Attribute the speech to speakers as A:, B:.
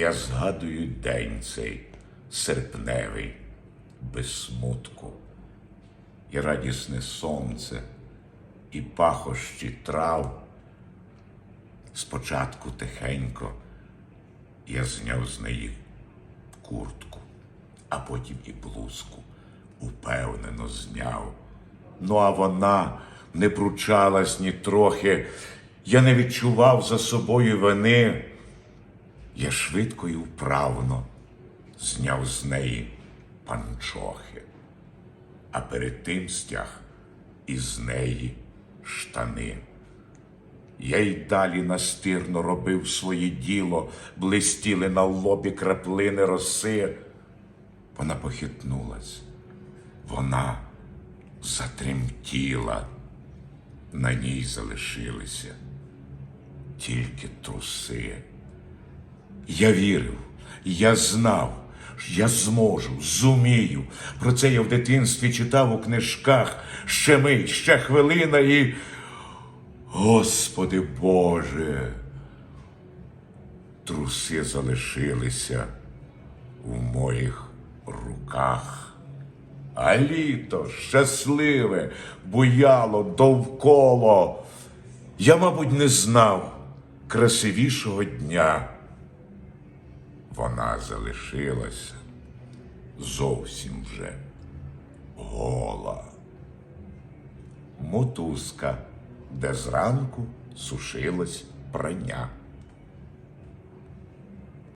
A: я згадую день цей серпневий, без смутку, і радісне сонце, і пахощі трав. Спочатку тихенько я зняв з неї куртку, а потім і блузку упевнено зняв. Ну, а вона не пручалась ні трохи. Я не відчував за собою вини. Я швидко і вправно зняв з неї панчохи, а перед тим стяг із неї штани. Я й далі настирно робив своє діло, блистіли на лобі краплини роси. Вона похитнулась, вона затремтіла, на ній залишилися тільки труси. Я вірив, я знав, я зможу, зумію. Про це я в дитинстві читав у книжках ще мить, ще хвилина і. Господи Боже, труси залишилися у моїх руках. А літо щасливе, буяло довкола. Я, мабуть, не знав красивішого дня. Вона залишилася зовсім вже гола. Мотузка, де зранку сушилось прання.